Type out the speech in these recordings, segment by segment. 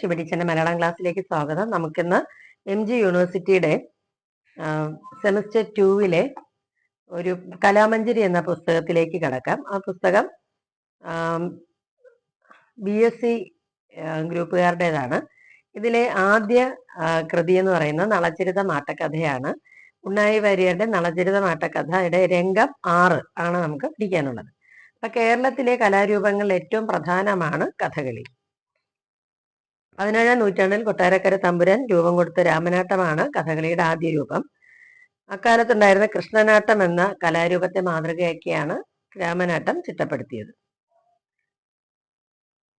ശിവടീച്ചന്റെ മലയാളം ക്ലാസ്സിലേക്ക് സ്വാഗതം. നമുക്കിന്ന് എം ജി യൂണിവേഴ്സിറ്റിയുടെ സെമിസ്റ്റർ ടൂവിലെ ഒരു കലാമഞ്ജരി എന്ന പുസ്തകത്തിലേക്ക് കടക്കാം. ആ പുസ്തകം ബി എസ് സി ഗ്രൂപ്പുകാരുടേതാണ്. ഇതിലെ ആദ്യ കൃതി എന്ന് പറയുന്ന നളചരിത മാട്ടക്കഥയാണ് ഉണ്ണായി വാര്യരുടെ നളചരിത മാട്ടക്കഥയുടെ രംഗം ആറ് ആണ് നമുക്ക് പഠിക്കാനുള്ളത്. അപ്പൊ കേരളത്തിലെ കലാരൂപങ്ങളിൽ ഏറ്റവും പ്രധാനമാണ് കഥകളി. പതിനേഴാം നൂറ്റാണ്ടിൽ കൊട്ടാരക്കര തമ്പുരാൻ രൂപം കൊടുത്ത രാമനാട്ടമാണ് കഥകളിയുടെ ആദ്യ രൂപം. അക്കാലത്തുണ്ടായിരുന്ന കൃഷ്ണനാട്ടം എന്ന കലാരൂപത്തെ മാതൃകയാക്കിയാണ് രാമനാട്ടം ചിട്ടപ്പെടുത്തിയത്.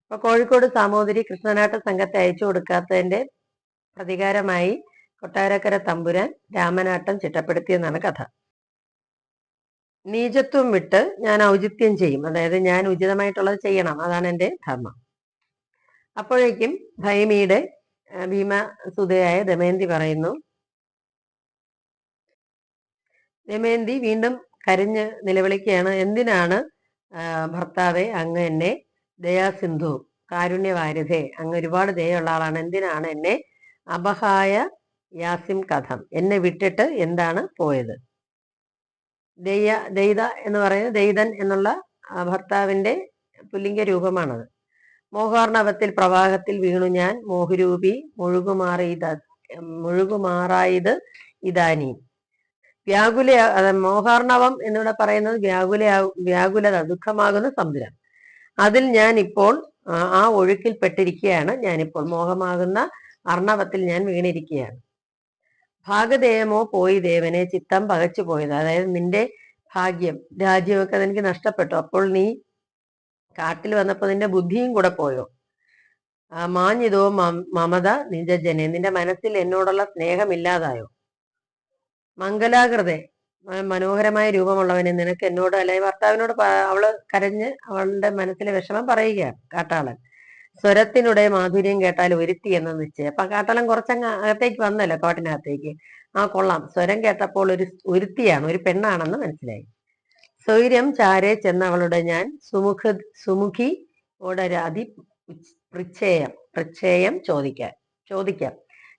അപ്പൊ കോഴിക്കോട് സാമൂതിരി കൃഷ്ണനാട്ട സംഘത്തെ അയച്ചു കൊടുക്കാത്തതിന്റെ പ്രതികാരമായി കൊട്ടാരക്കര തമ്പുരാൻ രാമനാട്ടം ചിട്ടപ്പെടുത്തിയെന്നാണ് കഥ. നീചത്വം വിട്ട് ഞാൻ ഔചിത്യം ചെയ്യും. അതായത് ഞാൻ ഉചിതമായിട്ടുള്ളത് ചെയ്യണം. അതാണ് എന്റെ ധർമ്മം. അപ്പോഴേക്കും ഭൈമിയുടെ ഭീമസുതയായ ദമയന്തി പറയുന്നു ദമയന്തി വീണ്ടും കരഞ്ഞ് നിലവിളിക്കുകയാണ്. എന്തിനാണ് ഭർത്താവെ അങ്ങ് എന്നെ ദയാസിന്ധു കാരുണ്യവാരിധേ അങ്ങ് ഒരുപാട് ദയുള്ള ആളാണ്. എന്തിനാണ് എന്നെ അപഹായ യാസിം കഥം? എന്നെ വിട്ടിട്ട് എന്താണ് പോയത്? ദയ ദൈത എന്ന് പറയുന്നത് ദൈതൻ എന്നുള്ള ഭർത്താവിന്റെ പുല്ലിംഗ രൂപമാണത്. മോഹാർണവത്തിൽ പ്രവാഹത്തിൽ വീണു ഞാൻ മോഹരൂപി മുഴുകുമാറിയത് മുഴുകുമാറായത് ഇതാനി. വ്യാകുല മോഹാർണവം എന്നിവിടെ പറയുന്നത് വ്യാകുല വ്യാകുലത ദുഃഖമാകുന്ന സമുദ്രം അതിൽ ഞാൻ ഇപ്പോൾ ആ ഒഴുക്കിൽ പെട്ടിരിക്കുകയാണ് ഞാനിപ്പോൾ. മോഹമാകുന്ന അർണവത്തിൽ ഞാൻ വീണിരിക്കുകയാണ്. ഭാഗദേയമോ പോയി ദേവനെ ചിത്തം പകച്ചു പോയത് അതായത് നിന്റെ ഭാഗ്യം രാജ്യമൊക്കെ അതെനിക്ക് നഷ്ടപ്പെട്ടു. അപ്പോൾ നീ കാട്ടിൽ വന്നപ്പോ നിന്റെ ബുദ്ധിയും കൂടെ പോയോ? മാഞ്ഞിതോ മമത നിജജനെ നിന്റെ മനസ്സിൽ എന്നോടുള്ള സ്നേഹമില്ലാതായോ? മംഗലാകൃതെ മനോഹരമായ രൂപമുള്ളവനെ നിനക്ക് എന്നോട് അല്ലെങ്കിൽ ഭർത്താവിനോട് അവൾ കരഞ്ഞ് അവളുടെ മനസ്സിലെ വിഷമം പറയുകയാണ് കാട്ടാളൻ. സ്വരത്തിനുടെ മാധുര്യം കേട്ടാൽ ഒരുത്തി എന്ന് നിശ്ചയം. അപ്പൊ കാട്ടാളൻ കുറച്ചങ്ങ് അകത്തേക്ക് വന്നല്ലോ കാട്ടിനകത്തേക്ക്. ആ കൊള്ളാം. സ്വരം കേട്ടപ്പോൾ ഒരു ഒരുത്തിയാണ് ഒരു പെണ്ണാണെന്ന് മനസ്സിലായി. സ്വൈര്യം ചാരെ ചെന്നവളുടെ ഞാൻ സുമുഖ സുമുഖി ഓടരാതി പൃച്ഛേയം പൃച്ഛേയം ചോദിക്കാൻ ചോദിക്കാം.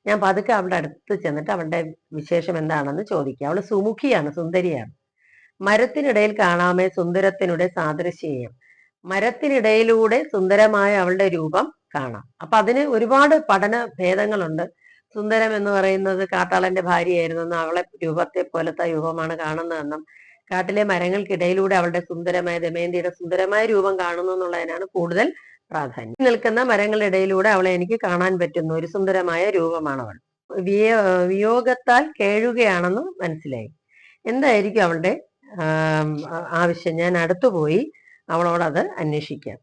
ഞാൻ പതുക്കെ അവളുടെ അടുത്ത് ചെന്നിട്ട് അവളുടെ വിശേഷം എന്താണെന്ന് ചോദിക്കാം. അവൾ സുമുഖിയാണ് സുന്ദരിയാണ്. മരത്തിനിടയിൽ കാണാമേ സുന്ദരത്തിനുടെ സാദൃശ്യം മരത്തിനിടയിലൂടെ സുന്ദരമായ അവളുടെ രൂപം കാണാം. അപ്പൊ അതിന് ഒരുപാട് പഠന ഭേദങ്ങളുണ്ട്. സുന്ദരം എന്ന് പറയുന്നത് കാട്ടാളന്റെ ഭാര്യയായിരുന്നു എന്നും അവളെ രൂപത്തെ പോലത്തെ രൂപമാണ് കാണുന്നതെന്നും കാട്ടിലെ മരങ്ങൾക്കിടയിലൂടെ അവളുടെ സുന്ദരമായ ദമയന്തിയുടെ സുന്ദരമായ രൂപം കാണുന്നു എന്നുള്ളതിനാണ് കൂടുതൽ പ്രാധാന്യം. നിൽക്കുന്ന മരങ്ങളുടെ ഇടയിലൂടെ അവളെ എനിക്ക് കാണാൻ പറ്റുന്നു ഒരു സുന്ദരമായ രൂപമാണ് അവൾ. വിയോഗത്താൽ കേഴുകയാണെന്ന് മനസ്സിലായി. എന്തായിരിക്കും അവളുടെ ആവശ്യം? ഞാൻ അടുത്തുപോയി അവളോട് അത് അന്വേഷിക്കാം.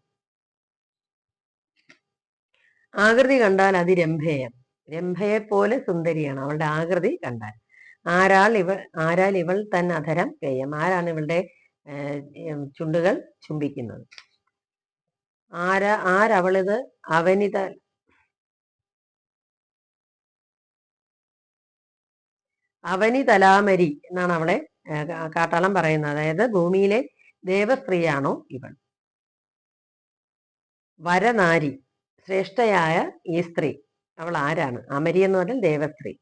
ആകൃതി കണ്ടാൽ അതിരംഭേയം. രംഭയെ പോലെ സുന്ദരിയാണ് അവളുടെ ആകൃതി കണ്ടാൽ. ആരാൾ ഇവൾ ആരാൽ ഇവൾ തൻ അധരം പേയം. ആരാണ് ഇവളുടെ ചുണ്ടുകൾ ചുംബിക്കുന്നത്? ആരാ ആരവളിത് അവനിത അവനി തലാമരി എന്നാണ് അവളെ കാട്ടാളം പറയുന്നത്. അതായത് ഭൂമിയിലെ ദേവസ്ത്രീയാണോ ഇവൾ? വരനാരി ശ്രേഷ്ഠയായ ഈ സ്ത്രീ. അവൾ ആരാണ്? അമരി എന്ന് പറഞ്ഞാൽ ദേവസ്ത്രീ.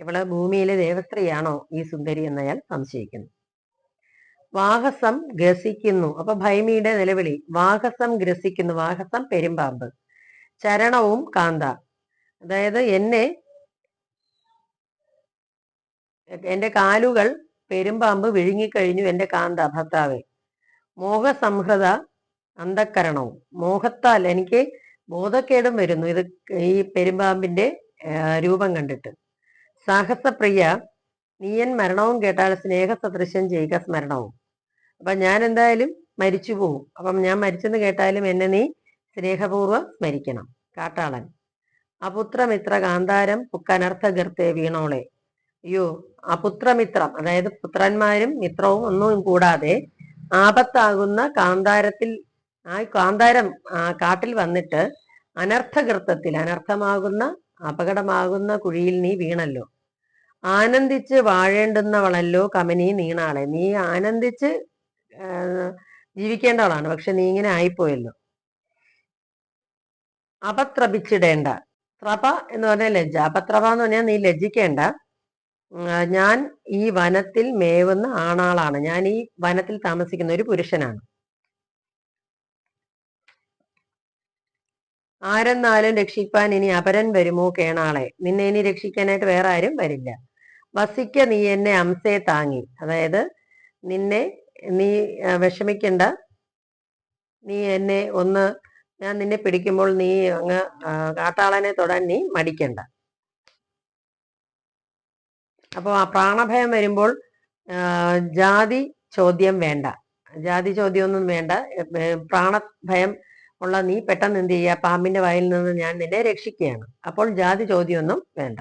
ഇവൾ ഭൂമിയിലെ ദേവസ്ത്രീയാണോ ഈ സുന്ദരി എന്നയാൾ സംശയിക്കുന്നു. വാഹസം ഗ്രസിക്കുന്നു. അപ്പൊ ഭൈമിയുടെ നിലവിളി വാഹസം ഗ്രസിക്കുന്നു. വാഹസം പെരുമ്പാമ്പ്. ചരണവും കാന്ത. അതായത് എന്നെ എന്റെ കാലുകൾ പെരുമ്പാമ്പ് വിഴുങ്ങിക്കഴിഞ്ഞു എന്റെ കാന്ത ഭർത്താവെ. മോഹസംഹൃത അന്ധക്കരണവും. മോഹത്താൽ എനിക്ക് ബോധക്കേടും വരുന്നു. ഇത് ഈ പെരുമ്പാമ്പിന്റെ രൂപം കണ്ടിട്ട്. സാഹസപ്രിയ നീയൻ മരണവും കേട്ടാൽ സ്നേഹസദൃശ്യം ചെയ്യുക സ്മരണവും. അപ്പൊ ഞാൻ എന്തായാലും മരിച്ചു പോകും അപ്പം ഞാൻ മരിച്ചെന്ന് കേട്ടാലും എന്നെ നീ സ്നേഹപൂർവം സ്മരിക്കണം. കാട്ടാളൻ. അപുത്രമിത്ര കാന്താരം പുക്കനർത്ഥ ഗർത്തെ വീണോളെ. അയ്യോ അപുത്രമിത്രം അതായത് പുത്രന്മാരും മിത്രവും ഒന്നും കൂടാതെ ആപത്താകുന്ന കാന്താരത്തിൽ ആ കാന്താരം കാട്ടിൽ വന്നിട്ട് അനർത്ഥകൃത്തത്തിൽ അനർത്ഥമാകുന്ന അപകടമാകുന്ന കുഴിയിൽ നീ വീണല്ലോ. ആനന്ദിച്ച് വാഴേണ്ടുന്നവളല്ലോ കമനി നീണാളെ. നീ ആനന്ദിച്ച് ജീവിക്കേണ്ടവളാണ്. പക്ഷെ നീ ഇങ്ങനെ ആയിപ്പോയല്ലോ. അപത്രപിച്ചിടേണ്ട. ത്രപ എന്ന് പറഞ്ഞാൽ ലജ്ജ. അപത്രപ എന്ന് പറഞ്ഞാൽ നീ ലജ്ജിക്കേണ്ട. ഞാൻ ഈ വനത്തിൽ മേവുന്ന ആണാളാണ്. ഞാൻ ഈ വനത്തിൽ താമസിക്കുന്ന ഒരു പുരുഷനാണ്. ആരെന്നാലും രക്ഷിക്കാൻ ഇനി അപരൻ വരുമോ കേണാളെ? നിന്നെ ഇനി രക്ഷിക്കാനായിട്ട് വേറെ ആരും വരില്ല. വസിക്ക നീ എന്നെ അംസേ താങ്ങി. അതായത് നിന്നെ നീ വിഷമിക്കണ്ട. നീ എന്നെ ഒന്ന് ഞാൻ നിന്നെ പിടിക്കുമ്പോൾ നീ അങ്ങ് കാട്ടാളനെ തൊടാൻ നീ മടിക്കണ്ട. അപ്പോൾ ആ പ്രാണഭയം വരുമ്പോൾ ജാതി ചോദ്യം വേണ്ട. ജാതി ചോദ്യമൊന്നും വേണ്ട. പ്രാണഭയം ഉള്ള നീ പെട്ടെന്ന് എന്ത് ചെയ്യുക? പാമ്പിന്റെ വായിൽ നിന്ന് ഞാൻ നിന്നെ രക്ഷിക്കുകയാണ്. അപ്പോൾ ജാതി ചോദ്യമൊന്നും വേണ്ട.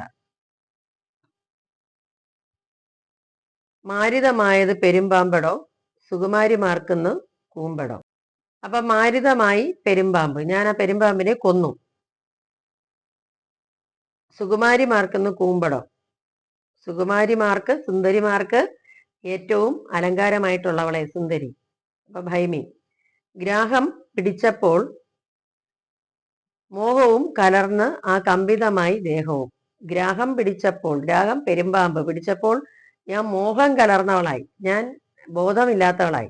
മാരിതമായത് പെരുമ്പാമ്പടോ സുകുമാരി സുകുമാരിമാർക്കുന്ന് കൂമ്പടോ. അപ്പൊ മാരിതമായി പെരുമ്പാമ്പ്. ഞാൻ ആ പെരുമ്പാമ്പിനെ കൊന്നു. സുകുമാരി സുകുമാരിമാർക്കുന്ന് കൂമ്പടോ. സുകുമാരിമാർക്ക് സുന്ദരിമാർക്ക് ഏറ്റവും അലങ്കാരമായിട്ടുള്ളവളെ സുന്ദരി. അപ്പൊ ഭൈമി. ഗ്രാഹം പിടിച്ചപ്പോൾ മോഹവും കലർന്ന് ആ കമ്പിതമായി ദേഹവും. ഗ്രാഹം പിടിച്ചപ്പോൾ ഗ്രാഹം പെരുമ്പാമ്പ് പിടിച്ചപ്പോൾ ഞാൻ മോഹം കലർന്നവളായി. ഞാൻ ബോധമില്ലാത്തവളായി.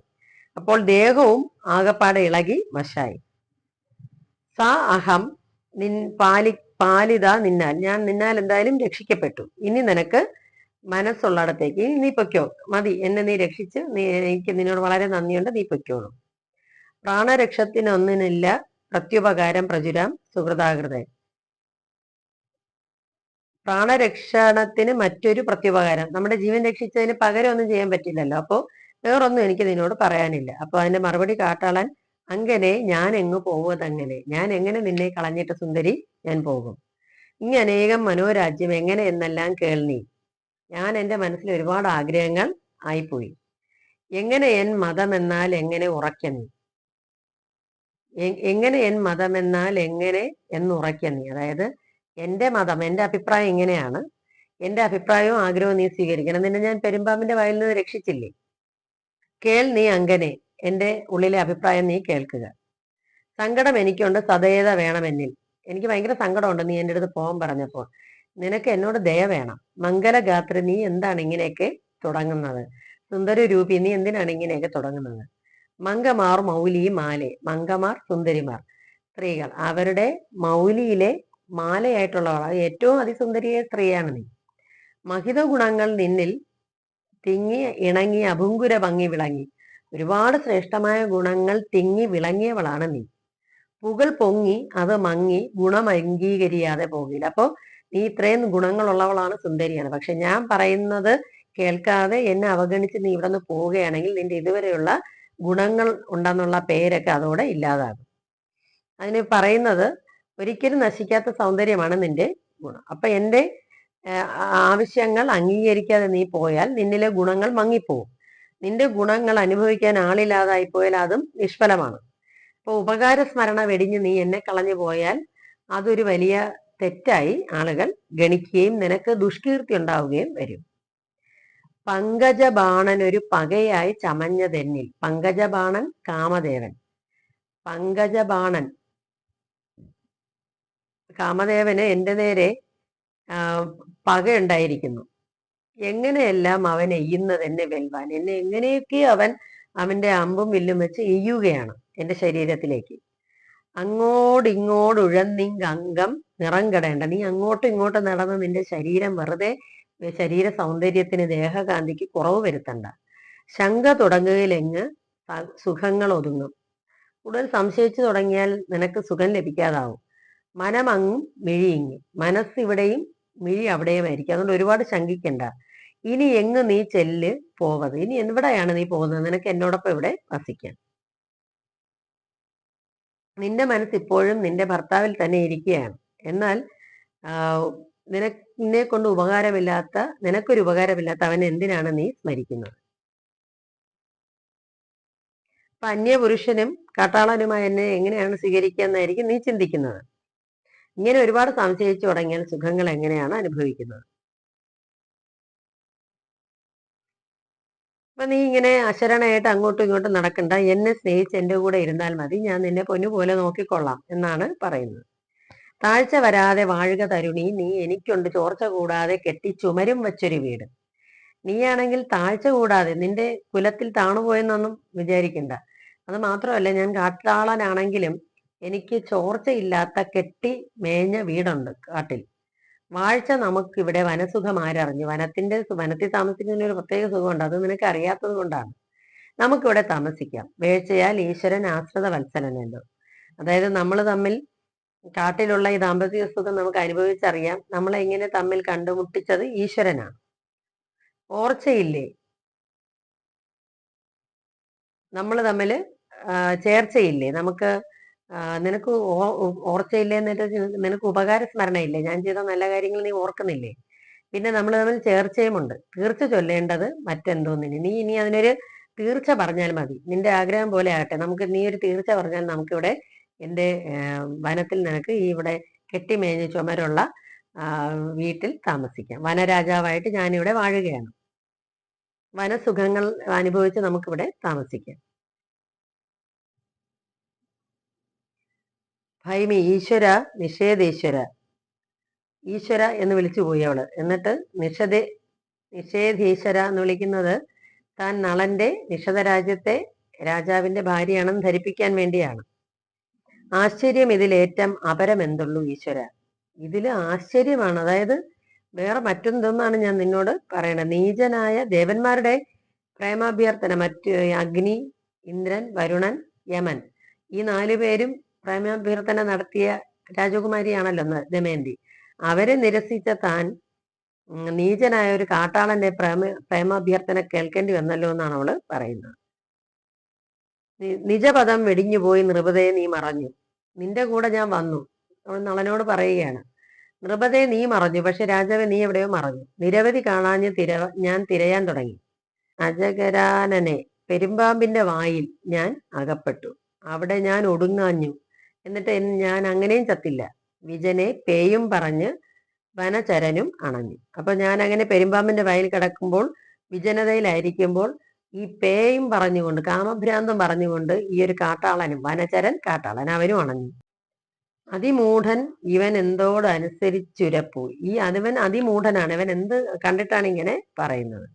അപ്പോൾ ദേഹവും ആകപ്പാടെ ഇളകി വശായി. സാ അഹം നിൻ പാലി പാലിത നിന്നാൽ. ഞാൻ നിന്നാൽ എന്തായാലും രക്ഷിക്കപ്പെട്ടു. ഇനി നിനക്ക് മനസ്സുള്ളിടത്തേക്ക് നീ പൊയ്ക്കോ. മതി. എന്നെ നീ രക്ഷിച്ച് നീ എനിക്ക് നിന്നോട് വളരെ നന്ദിയുണ്ട്. നീ പൊയ്ക്കോളും. പ്രാണരക്ഷത്തിനൊന്നിനില്ല. പ്രത്യുപകാരം പ്രചുരാം സുഹൃതാകൃതൻ പ്രാണരക്ഷണത്തിന് മറ്റൊരു പ്രത്യുപകാരം. നമ്മുടെ ജീവൻ രക്ഷിച്ചതിന് പകരം ഒന്നും ചെയ്യാൻ പറ്റില്ലല്ലോ. അപ്പോൾ വേറൊന്നും എനിക്ക് നിന്നോട് പറയാനില്ല. അപ്പൊ അതിന്റെ മറുപടി കാട്ടാളൻ അങ്ങനെ ഞാൻ എങ്ങു പോവതങ്ങനെ ഞാൻ എങ്ങനെ നിന്നെ കളഞ്ഞിട്ട് സുന്ദരി ഞാൻ പോകും? ഇനി അനേകം മനോരാജ്യം എങ്ങനെ എന്നെല്ലാം കേൾനി ഞാൻ എന്റെ മനസ്സിൽ ഒരുപാട് ആഗ്രഹങ്ങൾ ആയിപ്പോയി. എങ്ങനെ എൻ മതം എന്നാൽ എങ്ങനെ ഉറക്ക നീ? എങ്ങനെ എൻ മതം എന്നാൽ എങ്ങനെ എന്നുറയ്ക്ക നീ? അതായത് എന്റെ മതം എന്റെ അഭിപ്രായം ഇങ്ങനെയാണ്. എന്റെ അഭിപ്രായവും ആഗ്രഹവും നീ സ്വീകരിക്കണം. നിന്നെ ഞാൻ പെരുമ്പാമ്പിന്റെ വായിൽ നിന്ന് രക്ഷിച്ചില്ലേ? കേൾ നീ അങ്കനെ എന്റെ ഉള്ളിലെ അഭിപ്രായം നീ കേൾക്കുക. സങ്കടം എനിക്കുണ്ട് സദയത വേണമെന്നിൽ. എനിക്ക് ഭയങ്കര സങ്കടമുണ്ട് നീ എന്റെ അടുത്ത് പോകാൻ പറഞ്ഞപ്പോൾ. നിനക്ക് എന്നോട് ദയ വേണം. മംഗലഗാത്ര നീ എന്താണ് ഇങ്ങനെയൊക്കെ തുടങ്ങുന്നത്? സുന്ദര രൂപി നീ എന്തിനാണ് ഇങ്ങനെയൊക്കെ തുടങ്ങുന്നത്? മംഗമാർ മൗലി മാലെ മംഗമാർ സുന്ദരിമാർ. സ്ത്രീകൾ അവരുടെ മൗലിയിലെ മാലയായിട്ടുള്ളവൾ ഏറ്റവും അതിസുന്ദരിയായ സ്ത്രീയാണ് നീ. മഹിത ഗുണങ്ങൾ നിന്നിൽ തിങ്ങി ഇണങ്ങി അഭുങ്കുര ഭംഗി വിളങ്ങി. ഒരുപാട് ശ്രേഷ്ഠമായ ഗുണങ്ങൾ തിങ്ങി വിളങ്ങിയവളാണ് നീ. പുകൾ പൊങ്ങി അത് മങ്ങി ഗുണം അംഗീകരിയാതെ പോകില്ല. അപ്പോൾ നീ ഇത്രയും ഗുണങ്ങളുള്ളവളാണ് സുന്ദരിയാണ്. പക്ഷെ ഞാൻ പറയുന്നത് കേൾക്കാതെ എന്നെ അവഗണിച്ച് നീ ഇവിടെ നിന്ന് പോവുകയാണെങ്കിൽ നിന്റെ ഇതുവരെയുള്ള ഗുണങ്ങൾ ഉണ്ടെന്നുള്ള പേരൊക്കെ അതോടെ ഇല്ലാതാകും. അതിന് പറയുന്നത് ഒരിക്കലും നശിക്കാത്ത സൗന്ദര്യമാണ് നിന്റെ ഗുണം. അപ്പൊ എന്റെ ആവശ്യങ്ങൾ അംഗീകരിക്കാതെ നീ പോയാൽ നിന്നിലെ ഗുണങ്ങൾ മങ്ങിപ്പോവും. നിന്റെ ഗുണങ്ങൾ അനുഭവിക്കാൻ ആളില്ലാതായി പോയാൽ അതും നിഷ്ഫലമാണ്. അപ്പൊ ഉപകാര സ്മരണ വെടിഞ്ഞ് നീ എന്നെ കളഞ്ഞു പോയാൽ അതൊരു വലിയ തെറ്റായി ആളുകൾ ഗണിക്കുകയും നിനക്ക് ദുഷ്കീർത്തി ഉണ്ടാവുകയും വരും. പങ്കജബാണൻ ഒരു പകയായി ചമഞ്ഞതെന്നിൽ. പങ്കജബാണൻ കാമദേവൻ. പങ്കജബാണൻ കാമദേവന് എന്റെ നേരെ പകയുണ്ടായിരിക്കുന്നു എങ്ങനെയെല്ലാം അവൻ എയ്യുന്നത് എന്നെ വെൽവാൻ? എന്നെ എങ്ങനെയൊക്കെ അവൻ അവന്റെ അമ്പും വില്ലും വെച്ച് എയ്യുകയാണ് എന്റെ ശരീരത്തിലേക്ക്? അങ്ങോടിങ്ങോട് അംഗം നിറം കടേണ്ട. നീ അങ്ങോട്ടും ഇങ്ങോട്ടും നടന്ന് നിന്റെ ശരീരം വെറുതെ ശരീര സൗന്ദര്യത്തിന് ദേഹകാന്തിക്ക് കുറവ് വരുത്തണ്ട. ശങ്ക തുടങ്ങുകയിലെങ്ങ് സുഖങ്ങൾ ഒതുങ്ങും കൂടുതൽ സംശയിച്ചു തുടങ്ങിയാൽ നിനക്ക് സുഖം ലഭിക്കാതാവും. മനമങ്ങും മിഴിയിങ്ങി. മനസ്സിവിടെയും മിഴി അവിടെയുമായിരിക്കും. അതുകൊണ്ട് ഒരുപാട് ശങ്കിക്കണ്ട. ഇനി എങ്ങ് നീ ചെല്ല് പോവത്. ഇനി എവിടെയാണ് നീ പോകുന്നത്? നിനക്ക് എന്നോടൊപ്പം ഇവിടെ വസിക്കാം നിന്റെ മനസ്സ് ഇപ്പോഴും നിന്റെ ഭർത്താവിൽ തന്നെ ഇരിക്കുകയാണ്. എന്നാൽ നിന്നെ കൊണ്ട് ഉപകാരമില്ലാത്ത നിനക്കൊരു ഉപകാരമില്ലാത്ത അവൻ എന്തിനാണ് നീ സ്മരിക്കുന്നത്? അപ്പൊ അന്യപുരുഷനും കാട്ടാളനുമായി എന്നെ എങ്ങനെയാണ് സ്വീകരിക്കുക എന്നായിരിക്കും നീ ചിന്തിക്കുന്നത്. ഇങ്ങനെ ഒരുപാട് സംശയിച്ചു തുടങ്ങിയാൽ സുഖങ്ങൾ എങ്ങനെയാണ് അനുഭവിക്കുന്നത്? അപ്പൊ നീ ഇങ്ങനെ അശരണയായിട്ട് അങ്ങോട്ടും ഇങ്ങോട്ടും നടക്കണ്ട. എന്നെ സ്നേഹിച്ച് എന്റെ കൂടെ ഇരുന്നാൽ മതി. ഞാൻ നിന്നെ പൊന്നുപോലെ നോക്കിക്കൊള്ളാം എന്നാണ് പറയുന്നത്. താഴ്ച വരാതെ വാഴുക തരുണി. നീ എനിക്കുണ്ട്. ചോർച്ച കൂടാതെ കെട്ടി ചുമരും വച്ചൊരു വീട്. നീയാണെങ്കിൽ താഴ്ച കൂടാതെ നിന്റെ കുലത്തിൽ താണുപോയെന്നൊന്നും വിചാരിക്കണ്ട. അത് മാത്രമല്ല ഞാൻ കാട്ടാളനാണെങ്കിലും എനിക്ക് ചോർച്ചയില്ലാത്ത കെട്ടി മേഞ്ഞ വീടുണ്ട് കാട്ടിൽ. വാഴ്ച നമുക്ക് ഇവിടെ വനസുഖം ആരറിഞ്ഞു? വനത്തിന്റെ വനത്തിൽ താമസിക്കുന്നതിന് ഒരു പ്രത്യേക സുഖമുണ്ട്. അത് നിനക്ക് അറിയാത്തത് കൊണ്ടാണ്. നമുക്കിവിടെ താമസിക്കാം. വേഴ്ചയാൽ ഈശ്വരൻ ആശ്രിത വത്സലനല്ലോ അതായത് നമ്മൾ തമ്മിൽ കാട്ടിലുള്ള ഈ ദാമ്പത്യ സുഖം നമുക്ക് അനുഭവിച്ചറിയാം. നമ്മളെ ഇങ്ങനെ തമ്മിൽ കണ്ടുമുട്ടിച്ചത് ഈശ്വരനാണ്. ഓർച്ചയില്ലേ? നമ്മൾ തമ്മിൽ ചേർച്ചയില്ലേ? നമുക്ക് നിനക്ക് ഓർച്ചയില്ലേ എന്നിട്ട് നിനക്ക് ഉപകാര സ്മരണയില്ലേ ഞാൻ ചെയ്ത നല്ല കാര്യങ്ങൾ നീ ഓർക്കുന്നില്ലേ? പിന്നെ നമ്മൾ തമ്മിൽ ചേർച്ചയുമുണ്ട് തീർച്ച ചൊല്ലേണ്ടത് മറ്റെന്തോന്നിന്? നീ ഇനി അതിനൊരു തീർച്ച പറഞ്ഞാൽ മതി. നിന്റെ ആഗ്രഹം പോലെ ആകട്ടെ. നമുക്ക് നീ ഒരു തീർച്ച പറഞ്ഞാൽ നമുക്കിവിടെ എന്റെ വനത്തിൽ നിനക്ക് ഈ ഇവിടെ കെട്ടിമേഞ്ഞ് ചുമരുള്ള വീട്ടിൽ താമസിക്കാം. വനരാജാവായിട്ട് ഞാനിവിടെ വാഴുകയാണ്. വനസുഖങ്ങൾ അനുഭവിച്ച് നമുക്കിവിടെ താമസിക്കാം. ഭൈമി ഈശ്വര നിഷേധീശ്വര. ഈശ്വര എന്ന് വിളിച്ചു പോയി അവൾ. എന്നിട്ട് നിഷധേ നിഷേധീശ്വര എന്ന് വിളിക്കുന്നത് താൻ നളന്റെ നിഷധ രാജ്യത്തെ രാജാവിന്റെ ഭാര്യയാണെന്ന് ധരിപ്പിക്കാൻ വേണ്ടിയാണ്. ആശ്ചര്യം ഇതിലേറ്റം അപരമെന്തുള്ളൂ ഈശ്വര. ഇതിൽ ആശ്ചര്യമാണ്. അതായത് വേറെ മറ്റൊന്നെന്നാണ് ഞാൻ നിന്നോട് പറയണത് നീചനായ ദേവന്മാരുടെ പ്രേമാഭ്യർത്ഥന മറ്റ് അഗ്നി ഇന്ദ്രൻ വരുണൻ യമൻ. ഈ നാലു പേരും പ്രേമാഭ്യർത്ഥന നടത്തിയ രാജകുമാരിയാണല്ലോ ദമയന്തി. അവരെ നിരസിച്ച താൻ നീചനായ ഒരു കാട്ടാളന്റെ പ്രേമ പ്രേമാഭ്യർത്ഥന കേൾക്കേണ്ടി വന്നല്ലോ എന്നാണ് അവൾ പറയുന്നത്. നിജപദം വെടിഞ്ഞുപോയി നൃപതയെ നീ മറഞ്ഞു. നിന്റെ കൂടെ ഞാൻ വന്നു. അവൾ നളനോട് പറയുകയാണ്. നൃപതയെ നീ മറഞ്ഞു പക്ഷെ രാജാവെ നീ എവിടെയോ മറഞ്ഞു. നിരവധി കാണാഞ്ഞ് തിര ഞാൻ തിരയാൻ തുടങ്ങി. അജഗരാനനെ പെരുമ്പാമ്പിന്റെ വായിൽ ഞാൻ അകപ്പെട്ടു. അവിടെ ഞാൻ ഒടുങ്ങാഞ്ഞു. എന്നിട്ട് ഞാൻ അങ്ങനെയും ചത്തില്ല. വിജനെ പേയും പറഞ്ഞ് വനചരനും അണഞ്ഞു. അപ്പൊ ഞാൻ അങ്ങനെ പെരുമ്പാമ്പിന്റെ വയൽ കിടക്കുമ്പോൾ വിജനതയിലായിരിക്കുമ്പോൾ ഈ പേയും പറഞ്ഞുകൊണ്ട് കാമഭ്രാന്തം പറഞ്ഞുകൊണ്ട് ഈ ഒരു കാട്ടാളനും വനചരൻ കാട്ടാളൻ അവനും അണഞ്ഞു. അതിമൂഢൻ ഇവൻ എന്തോട് അനുസരിച്ചുരപ്പു. ഈ അതിവൻ അതിമൂഢനാണ്. ഇവൻ എന്ത് കണ്ടിട്ടാണ് ഇങ്ങനെ പറയുന്നത്?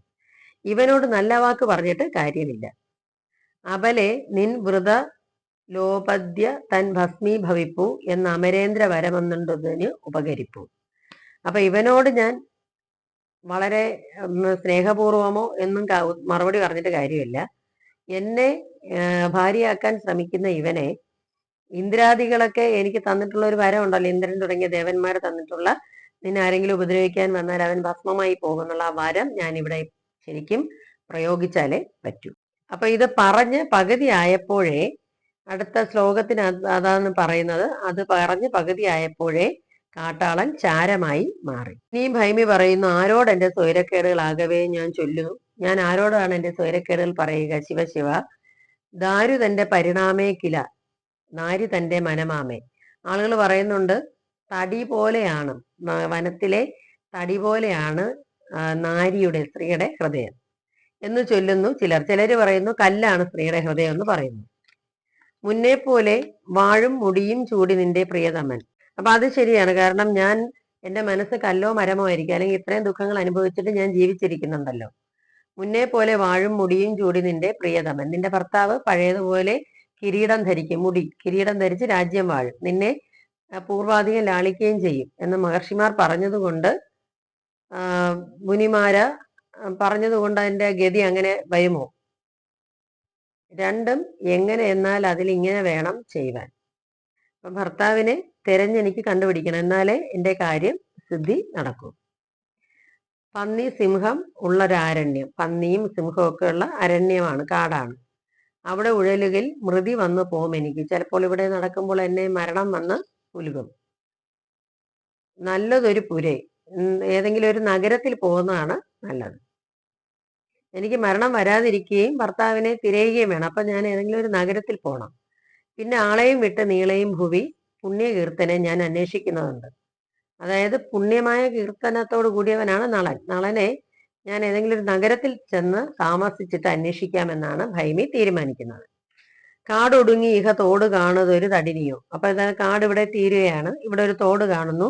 ഇവനോട് നല്ല വാക്ക് പറഞ്ഞിട്ട് കാര്യമില്ല. അവലെ നിൻ വൃത ലോപദ്യ തൻ ഭസ്മീഭവിപ്പു എന്ന അമരേന്ദ്ര വരമെന്നുണ്ടതിന് ഉപകരിപ്പു. അപ്പൊ ഇവനോട് ഞാൻ വളരെ സ്നേഹപൂർവമോ എന്നും മറുപടി പറഞ്ഞിട്ട് കാര്യമില്ല. എന്നെ ഭാര്യയാക്കാൻ ശ്രമിക്കുന്ന ഇവനെ ഇന്ദ്രാദികളൊക്കെ എനിക്ക് തന്നിട്ടുള്ള ഒരു വരം ഉണ്ടല്ലോ ഇന്ദ്രൻ തുടങ്ങിയ ദേവന്മാർ തന്നിട്ടുള്ള നിന്നെ ആരെങ്കിലും ഉപദ്രവിക്കാൻ വന്നാൽ അവൻ ഭസ്മമായി പോകുന്നുള്ള ആ വരം ഞാൻ ഇവിടെ ശരിക്കും പ്രയോഗിച്ചാലേ പറ്റൂ. അപ്പൊ ഇത് പറഞ്ഞ് പകുതി ആയപ്പോഴേ അടുത്ത ശ്ലോകത്തിന് അതാണ് പറയുന്നത് അത് പറഞ്ഞ് പകുതി ആയപ്പോഴേ കാട്ടാളൻ ചാരമായി മാറി. ഇനിയും ഭൈമി പറയുന്നു ആരോട് എന്റെ സ്വൈരക്കേടുകളാകവേ ഞാൻ ചൊല്ലുന്നു. ഞാൻ ആരോടാണ് എന്റെ സ്വൈരക്കേടുകൾ പറയുക? ശിവശിവ ദാരു തന്റെ പരിണാമേ കില. നാരി തന്റെ മനമാമേ. ആളുകൾ പറയുന്നുണ്ട് തടി പോലെയാണ്. വനത്തിലെ തടി പോലെയാണ് നാരിയുടെ സ്ത്രീയുടെ ഹൃദയം. എന്ന് ചൊല്ലുന്നു ചിലർ. ചിലര് പറയുന്നു കല്ലാണ് സ്ത്രീയുടെ ഹൃദയം എന്ന് പറയുന്നു. മുന്നേ പോലെ വാഴും മുടിയും ചൂടി നിന്റെ പ്രിയതമൻ അപ്പൊ അത് ശരിയാണ്. കാരണം ഞാൻ എന്റെ മനസ്സ് കല്ലോ മരമോ ആയിരിക്കും. അല്ലെങ്കിൽ ഇത്രയും ദുഃഖങ്ങൾ അനുഭവിച്ചിട്ട് ഞാൻ ജീവിച്ചിരിക്കുന്നുണ്ടല്ലോ. മുന്നേ പോലെ വാഴും മുടിയും ചൂടി നിന്റെ പ്രിയതമൻ നിന്റെ ഭർത്താവ് പഴയതുപോലെ കിരീടം ധരിക്കും. മുടി കിരീടം ധരിച്ച് രാജ്യം വാഴും. നിന്നെ പൂർവാധികം ലാളിക്കുകയും ചെയ്യും എന്ന് മഹർഷിമാർ പറഞ്ഞതുകൊണ്ട് മുനിമാര പറഞ്ഞതുകൊണ്ട് അതിന്റെ ഗതി അങ്ങനെ വരുമോ? രണ്ടും എങ്ങനെ എന്നാൽ അതിലിങ്ങനെ വേണം ചെയ്യുവാൻ. അപ്പൊ ഭർത്താവിനെ തിരഞ്ഞെനിക്ക് കണ്ടുപിടിക്കണം. എന്നാലേ എന്റെ കാര്യം സിദ്ധി നടക്കൂ. പന്നി സിംഹം ഉള്ള ഒരു അരണ്യം പന്നിയും സിംഹവും ഒക്കെ ഉള്ള അരണ്യമാണ് കാടാണ്. അവിടെ ഉഴലുകിൽ മൃതി വന്നു പോകും എനിക്ക്. ചിലപ്പോൾ ഇവിടെ നടക്കുമ്പോൾ എന്നെ മരണം വന്ന് ഉലുകും. നല്ലതൊരു പുരേ. ഏതെങ്കിലും ഒരു നഗരത്തിൽ പോകുന്നതാണ് നല്ലത്. എനിക്ക് മരണം വരാതിരിക്കുകയും ഭർത്താവിനെ തിരയുകയും വേണം. അപ്പൊ ഞാൻ ഏതെങ്കിലും ഒരു നഗരത്തിൽ പോണം. പിന്നെ ആളെയും വിട്ട് നീളെയും ഭുവി പുണ്യകീർത്തനെ ഞാൻ അന്വേഷിക്കുന്നതുണ്ട്. അതായത് പുണ്യമായ കീർത്തനത്തോട് കൂടിയവനാണ് നളൻ. നളനെ ഞാൻ ഏതെങ്കിലും ഒരു നഗരത്തിൽ ചെന്ന് താമസിച്ചിട്ട് അന്വേഷിക്കാമെന്നാണ് ഭൈമി തീരുമാനിക്കുന്നത്. കാടൊടുങ്ങി ഇഹ തോട് കാണുന്നത് ഒരു തടിനിയോ? അപ്പൊ ഇതാണ് കാട് ഇവിടെ തീരുകയാണ്. ഇവിടെ ഒരു തോട് കാണുന്നു.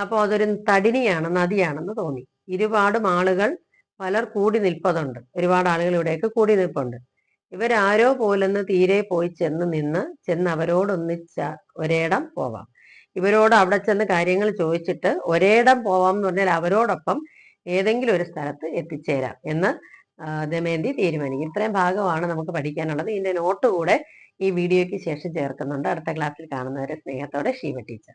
അപ്പോൾ അതൊരു തടിനിയാണ് നദിയാണെന്ന് തോന്നി. ഇരുപാടും ആളുകൾ പലർ കൂടി നിൽപ്പതുണ്ട്. ഒരുപാട് ആളുകൾ ഇവിടേക്ക് കൂടി നിൽപ്പുണ്ട്. ഇവരാരോ പോലെന്ന് തീരെ പോയി ചെന്ന് നിന്ന് ചെന്ന് അവരോടൊന്നിച്ച ഒരേടം പോവാം. ഇവരോട് അവിടെ ചെന്ന് കാര്യങ്ങൾ ചോദിച്ചിട്ട് ഒരേടം പോവാം എന്ന് പറഞ്ഞാൽ അവരോടൊപ്പം ഏതെങ്കിലും ഒരു സ്ഥലത്ത് എത്തിച്ചേരാം എന്ന് ദമയന്തി തീരുമാനിക്കും. ഇത്രയും ഭാഗമാണ് നമുക്ക് പഠിക്കാനുള്ളത്. ഇതിന്റെ നോട്ട് കൂടെ ഈ വീഡിയോയ്ക്ക് ശേഷം ചേർക്കുന്നുണ്ട്. അടുത്ത ക്ലാസ്സിൽ കാണുന്നവരെ സ്നേഹത്തോടെ ശിവ ടീച്ചർ.